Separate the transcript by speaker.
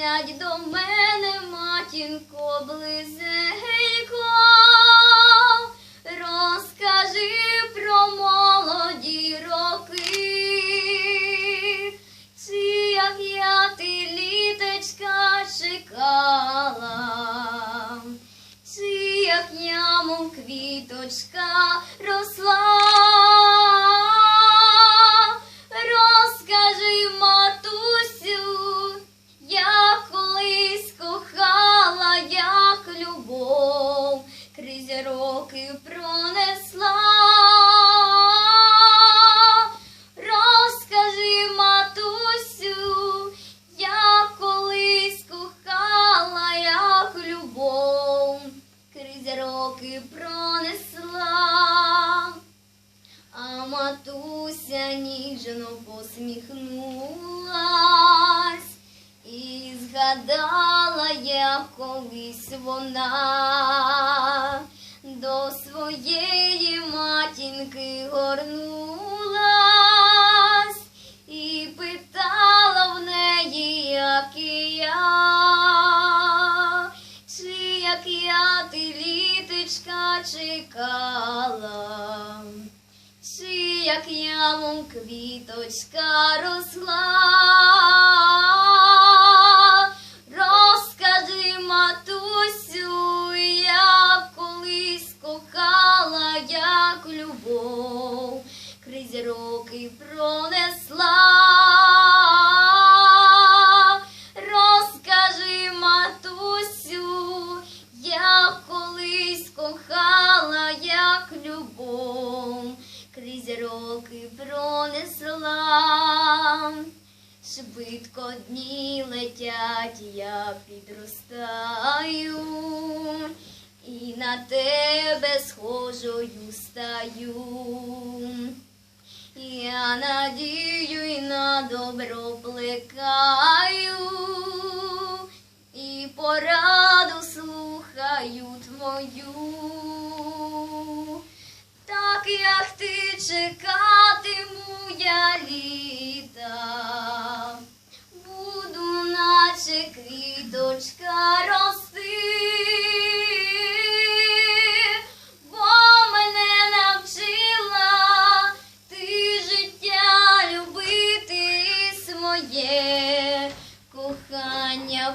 Speaker 1: Близять до мене матінко, близенько, розкажи про молоді роки, чи як я ти літочка чекала, чи як я квіточка росла. Роки пронесла. А матуся ніжно посміхнулась і згадала, як колись вона до своєї матінки горнулась чекала. Чи як я мов квіточка росла, розкажи, матусю, як колись кохала, як любов крізь роки пронесла. Крізь роки пронесла. Швидко дні летять, я підростаю, і на тебе схожою стаю. Я надію і на добро плекаю, і пораду слухаю твою. Так як чекатиму я літа, буду наче квіточка рости, бо мене навчила ти життя любити своє кохання